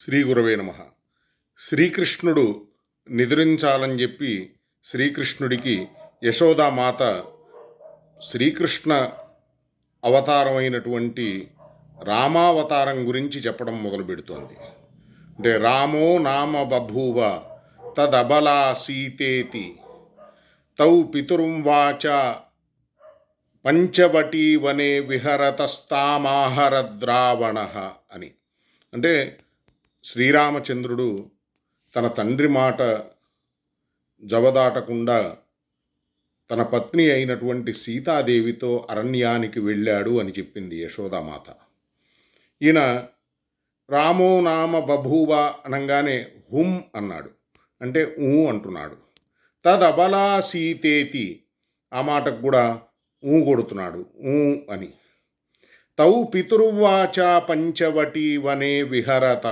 శ్రీ గురవే నమ. శ్రీకృష్ణుడు నిద్రించాలని చెప్పి శ్రీకృష్ణుడికి యశోదామాత శ్రీకృష్ణ అవతారమైనటువంటి రామావతారం గురించి చెప్పడం మొదలు పెడుతోంది అంటే రామో నామ బభూవ తదబలా సీతేతి తౌ పితురుంవాచ పంచవటీ వనే విహరతస్తామాహరద్రావణ అని. అంటే శ్రీరామచంద్రుడు తన తండ్రి మాట జవదాటకుండా తన పత్ని అయినటువంటి సీతాదేవితో అరణ్యానికి వెళ్ళాడు అని చెప్పింది యశోదామాత ఈయన రామో నామ బభూవ అనగానే హుం అన్నాడు. అంటే ఊ అంటున్నాడు. తదబలా సీతేతి ఆ మాటకు కూడా ఊ కొడుతున్నాడు. ఊ అని. తౌ పితుర్వాచ పంచవటీ వనే విహరత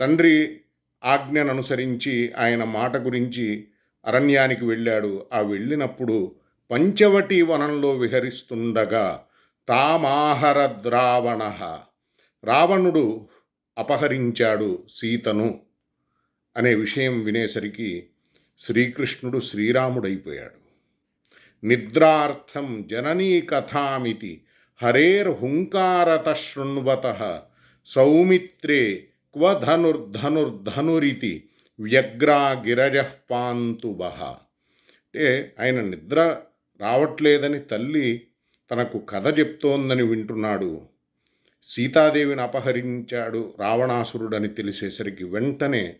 తండ్రి ఆజ్ఞను అనుసరించి ఆయన మాట గురించి అరణ్యానికి వెళ్ళాడు. ఆ వెళ్ళినప్పుడు పంచవటి వనంలో విహరిస్తుండగా తామాహర ద్రావణ రావణుడు అపహరించాడు సీతను అనే విషయం వినేసరికి శ్రీకృష్ణుడు శ్రీరాముడైపోయాడు. నిద్రార్థం జననీ కథామితి హరేర్హుంకారత శృణ్వత సౌమిత్రే క్వధనుర్ధనుర్ధనురితి వ్యగ్రా గిరజ పాంతు బహ అంటే ఆయన నిద్ర రావట్లేదని తల్లి తనకు కథ చెప్తోందని వింటున్నాడు. సీతాదేవిని అపహరించాడు రావణాసురుడని తెలిసేసరికి వెంటనే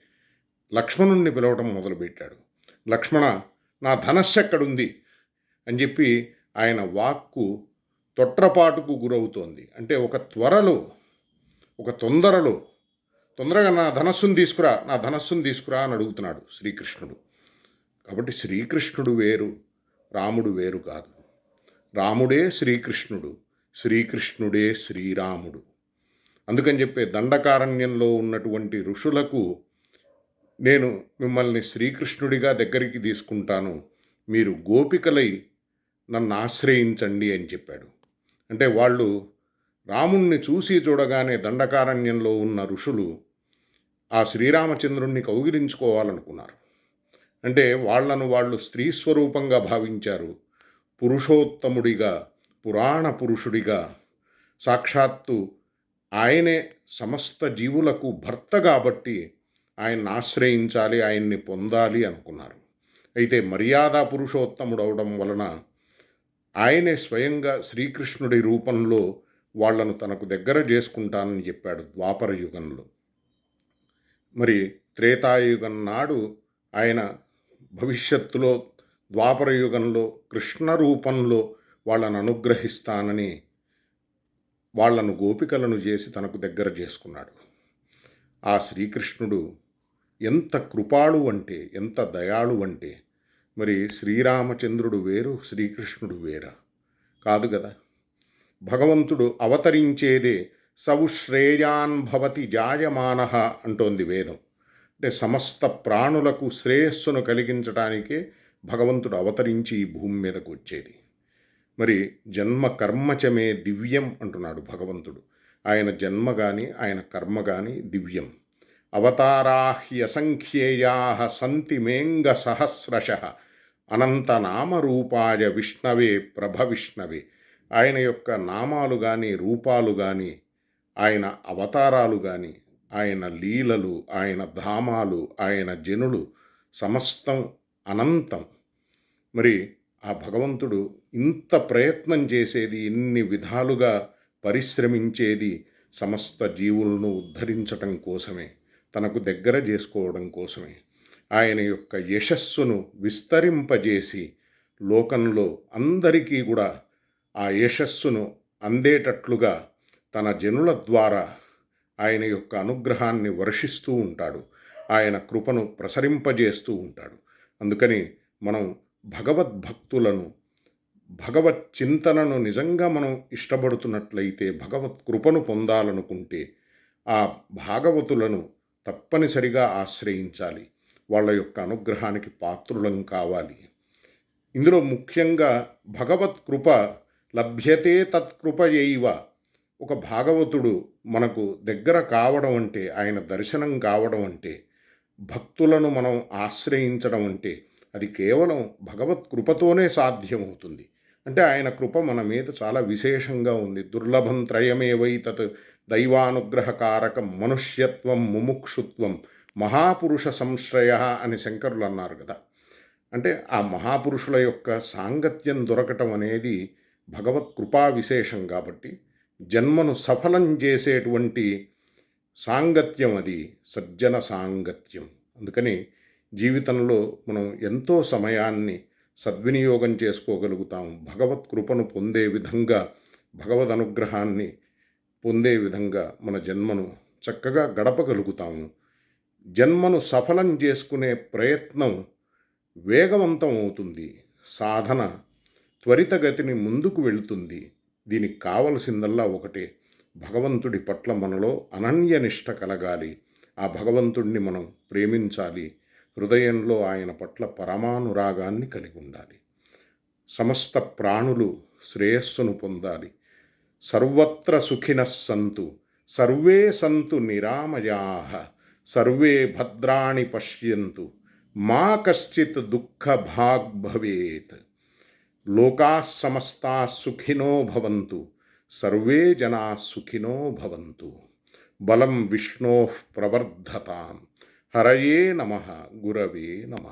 లక్ష్మణుణ్ణి పిలవటం మొదలుపెట్టాడు. లక్ష్మణ నా ధనస్సు ఎక్కడుంది? అని చెప్పి ఆయన వాక్కు తొట్రపాటుకు గురవుతోంది. అంటే ఒక త్వరలో ఒక తొందరలో తొందరగా నా ధనస్సును తీసుకురా నా ధనస్సును తీసుకురా అని అడుగుతున్నాడు శ్రీకృష్ణుడు. కాబట్టి శ్రీకృష్ణుడు వేరు రాముడు వేరు కాదు. రాముడే శ్రీకృష్ణుడు శ్రీకృష్ణుడే శ్రీరాముడు. అందుకని చెప్పే దండకారణ్యంలో ఉన్నటువంటి ఋషులకు నేను మిమ్మల్ని శ్రీకృష్ణుడిగా దగ్గరికి తీసుకుంటాను. మీరు గోపికలై నన్ను ఆశ్రయించండి అని చెప్పాడు. అంటే వాళ్ళు రాముణ్ణి చూసి చూడగానే దండకారణ్యంలో ఉన్న ఋషులు ఆ శ్రీరామచంద్రుణ్ణి కౌగిలించుకోవాలనుకున్నారు. అంటే వాళ్ళను వాళ్ళు స్త్రీ స్వరూపంగా భావించారు. పురుషోత్తముడిగా పురాణ పురుషుడిగా. సాక్షాత్తు ఆయనే సమస్త జీవులకు భర్త కాబట్టి ఆయన్ని ఆశ్రయించాలి ఆయన్ని పొందాలి అనుకున్నారు. అయితే మర్యాద పురుషోత్తముడు అవడం వలన ఆయనే స్వయంగా శ్రీకృష్ణుడి రూపంలో వాళ్ళను తనకు దగ్గర చేసుకుంటానని చెప్పాడు ద్వాపర యుగంలో. మరి త్రేతాయుగం నాడు ఆయన భవిష్యత్తులో ద్వాపర యుగంలో కృష్ణ రూపంలో వాళ్ళను అనుగ్రహిస్తానని వాళ్ళను గోపికలను చేసి తనకు దగ్గర చేసుకున్నాడు. ఆ శ్రీకృష్ణుడు ఎంత కృపాళు అంటే ఎంత దయాళు అంటే మరి శ్రీరామచంద్రుడు వేరు శ్రీకృష్ణుడు వేరా. కాదు కదా? భగవంతుడు అవతరించేదే సవు శ్రేయాన్ భవతి జాయమాన అంటోంది వేదం. అంటే సమస్త ప్రాణులకు శ్రేయస్సును కలిగించడానికే భగవంతుడు అవతరించి ఈ భూమి మీదకు వచ్చేది. మరి జన్మ కర్మచమే దివ్యం అంటున్నాడు భగవంతుడు. ఆయన జన్మ కానీ ఆయన కర్మ కానీ దివ్యం. అవతారాహ్యసంఖ్యేయా సంతి మేంగ సహస్రశ అనంతనామరూపాయ విష్ణవే ప్రభ విష్ణవే. ఆయన యొక్క నామాలు కానీ రూపాలు కానీ ఆయన అవతారాలు కానీ ఆయన లీలలు ఆయన ధామాలు ఆయన జనులు సమస్తం అనంతం. మరి ఆ భగవంతుడు ఇంత ప్రయత్నం చేసేది ఇన్ని విధాలుగా పరిశ్రమించేది సమస్త జీవులను ఉద్ధరించటం కోసమే తనకు దగ్గర చేసుకోవడం కోసమే. ఆయన యొక్క యశస్సును విస్తరింపజేసి లోకంలో అందరికీ కూడా ఆ యశస్సును అందేటట్లుగా తన జనుల ద్వారా ఆయన యొక్క అనుగ్రహాన్ని వర్షిస్తూ ఉంటాడు. ఆయన కృపను ప్రసరింపజేస్తూ ఉంటాడు. అందుకని మనం భగవద్భక్తులను భగవత్ చింతనను నిజంగా మనం ఇష్టపడుతున్నట్లయితే భగవత్ కృపను పొందాలనుకుంటే ఆ భాగవతులను తప్పనిసరిగా ఆశ్రయించాలి. వాళ్ళ యొక్క అనుగ్రహానికి పాత్రులం కావాలి. ఇందులో ముఖ్యంగా భగవత్ కృప లభ్యతే తత్కృపయైవ ఒక భాగవతుడు మనకు దగ్గర కావడం అంటే ఆయన దర్శనం కావడం అంటే భక్తులను మనం ఆశ్రయించడం అంటే అది కేవలం భగవత్ కృపతోనే సాధ్యమవుతుంది. అంటే ఆయన కృప మన మీద చాలా విశేషంగా ఉంది. దుర్లభం త్రయమేవై తత్ దైవానుగ్రహకారకం మనుష్యత్వం ముముక్షుత్వం మహాపురుష సంశ్రయ అని శంకరులు అన్నారు కదా. అంటే ఆ మహాపురుషుల యొక్క సాంగత్యం దొరకటం అనేది భగవత్ కృపా విశేషం కాబట్టి జన్మను సఫలం చేసేటువంటి సాంగత్యం అది సజ్జన సాంగత్యం. అందుకని జీవితంలో మనం ఎంతో సమయాన్ని సద్వినియోగం చేసుకోగలుగుతాం. భగవత్ కృపను పొందే విధంగా భగవద్ అనుగ్రహాన్ని పొందే విధంగా మన జన్మను చక్కగా గడపగలుగుతాము జన్మను సఫలం చేసుకునే ప్రయత్నం వేగవంతం అవుతుంది. సాధన త్వరితగతిని ముందుకు వెళుతుంది. దీనికి కావలసిందల్లా ఒకటే. భగవంతుడి పట్ల మనలో అనన్యనిష్ట కలగాలి. ఆ భగవంతుడిని మనం ప్రేమించాలి. హృదయంలో ఆయన పట్ల పరమానురాగాన్ని కలిగి ఉండాలి. సమస్త ప్రాణులు శ్రేయస్సును పొందాలి. సర్వత్ర సుఖిన సంతు. సర్వే సంతు నిరామయా. సర్వే భద్రాణి పశ్యంతు. మా కశ్చిత్ దుఃఖ భాగ్ భవేత్ లోకా సమస్తా సుఖినో భవంతు సర్వే జనా సుఖినో భవంతు బలం విష్ణో ప్రవర్ధతాం హరయే నమ గురవే నమ